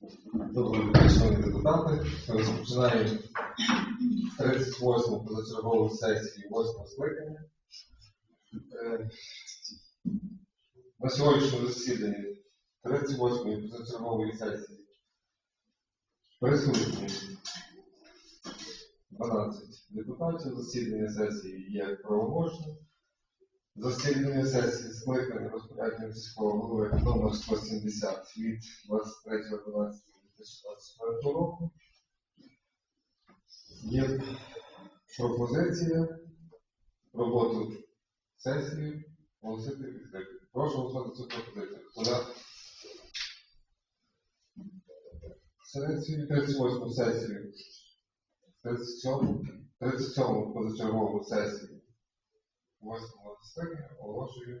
Доброго шановні депутати. Розпочинаємо 38 позачергову сесію 8 скликання. Е, На сьогоднішньому засіданні 38 позачергової сесії присутні 12 депутатів. Засідання сесії є правоможним. Засідання сесії скликання розпорядження сільського голови номер 170 від 23.12.2024 року. Є пропозиція роботу сесії оголосити відкритою. Прошу голосувати цю пропозицію. Хто за? Сесію 38 сесію 37 37 позачергову сесію Восьмого скликання оголошую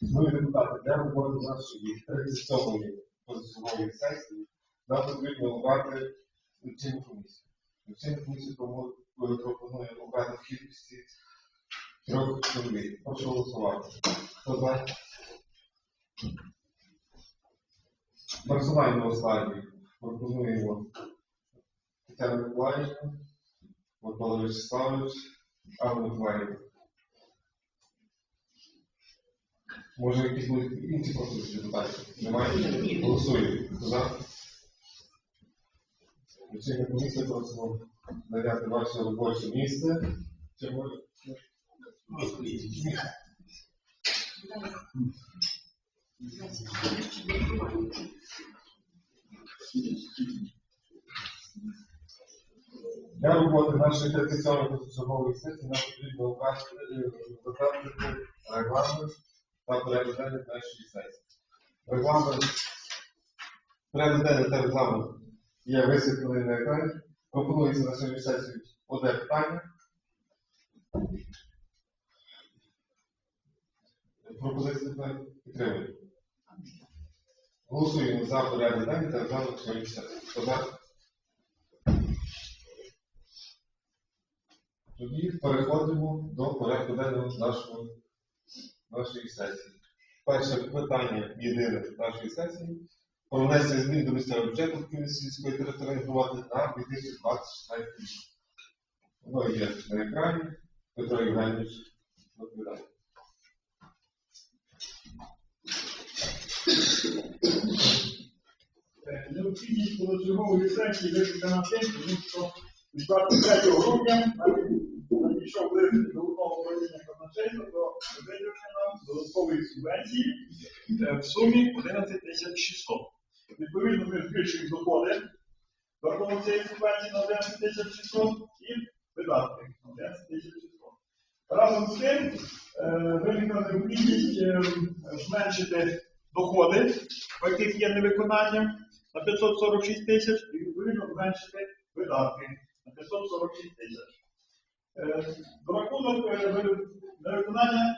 Ну і депутати, для роботи нашої 37-ї позачергової сесії нам потрібно обрати лічильну комісію. Лічильну комісію пропонує обрати в кількості трьох чоловік. Прошу голосувати. Хто за? Персонального складі пропонуємо Тетяну Миколаївну, Микола Вячеславович, Анну Миколаївну. Може, якісь будуть інші пропозиції депутатів? Немає? Голосуємо. Хто За. Лічильна комісія просимо зайняти ваше робоче місце. Чи може? Для роботи нашої 37 позачергової сесії нам потрібно е, затвердити регламент та денний нашої сесії. Регламент, денний та регламент є висвітлений на екрані. Пропонується на сьогодні сесію одне питання. Пропозиції тепер підтримуємо. Голосуємо за порядок денний та сьогодні сесії. Хто за? Тоді переходимо до порядку денного нашого, нашої сесії. Перше питання єдине нашої сесії про внесення змін до місцевого бюджету Київської сільської територіальної громади на 2024 рік. Воно є на екрані. Петро Євгенович доповідає. Необхідність позачергової сесії викликана тим, тому що від 23 грудня надійшов лист від головного управління казначейства про виділення нам додаткової субвенції е, в сумі 11 тисяч 600. Відповідно, ми збільшуємо доходи рахунок цієї субвенції на 11 тисяч 600 і видатки на 11 тисяч 600. Разом з тим, е, виникла необхідність е, зменшити доходи, по яких є невиконання, на 546 тисяч, і відповідно зменшити видатки на 546 тисяч. Е, За рахунок е, ви-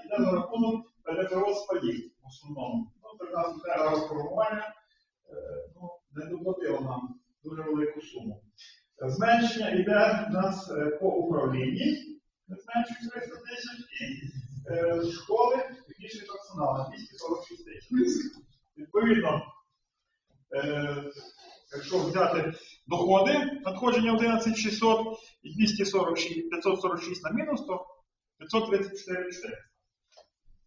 йде за рахунок ПДФО спадів в основному. Це в нас треба розформування, е, ну, не доплатило нам дуже велику суму. Зменшення йде в нас по управлінні, не зменшують 300 тисяч, і школи технічний персонал на 246 тисяч. Відповідно, якщо взяти доходи, надходження 11600 і 246, 546 на мінус, то 534 400.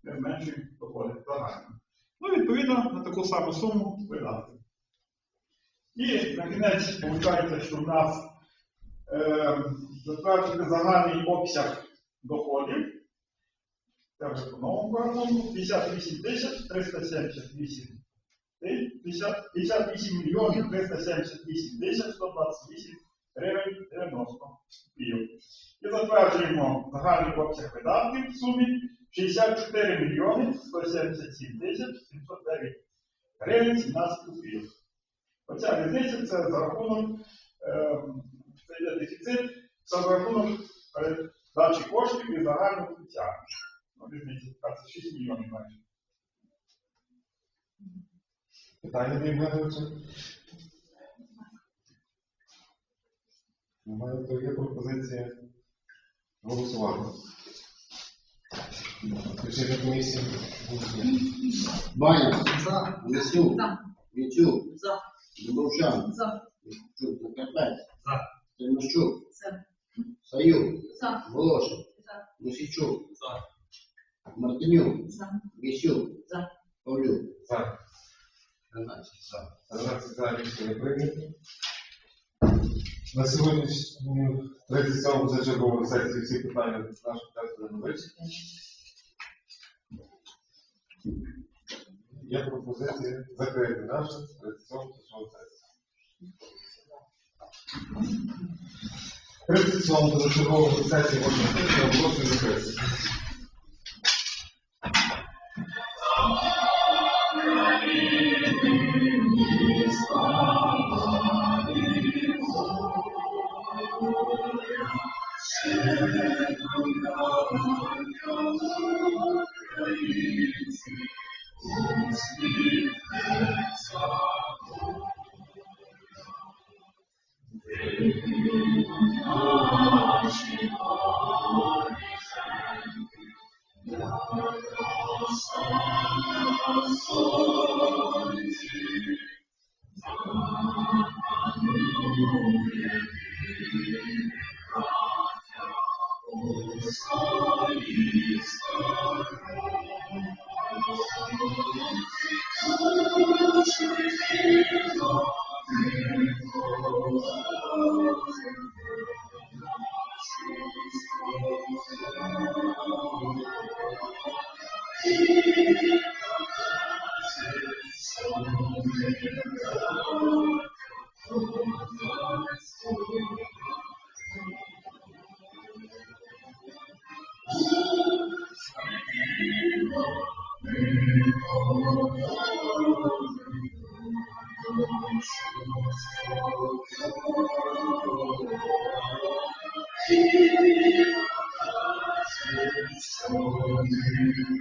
Ми доходи загально. Ну, відповідно, на таку саму суму видатки. І на кінець виходить, що в нас е, затверджений загальний обсяг доходів. Це вже по новому рахунку 58 378 ти- 50 58 мільйонів 378 тисяч 128 гривень 90 копійок. І затверджуємо загальний обсяг видатків в сумі 64 мільйони 177 тисяч 709 гривень 17 копійок. Оця різниця це за рахунок, е, це йде дефіцит, це за рахунок передачі коштів і загального. Ну, різниця це 6 мільйонів майже. Питання до Євгеновича? Немає, то є пропозиція голосувати. Рішення комісії. Баня, За. Лисюк, За. Вітюк, За. Дубовчан, За. Чук, Закарпець, За. Тимощук, За. Саюк, За. Волошин, За. Лисичук, За. Мартинюк, За. Вісюк, За. Павлюк, За. 13 за. 13 за рішення прийнято. На сьогоднішню 37 зачергову сесію всі питання нашого тесту не вичерпані. Є пропозиція закрити нашу 37 зачергову сесію. 37 зачергову сесію можна оголошую закрити. Senhor, Thank you. Amen.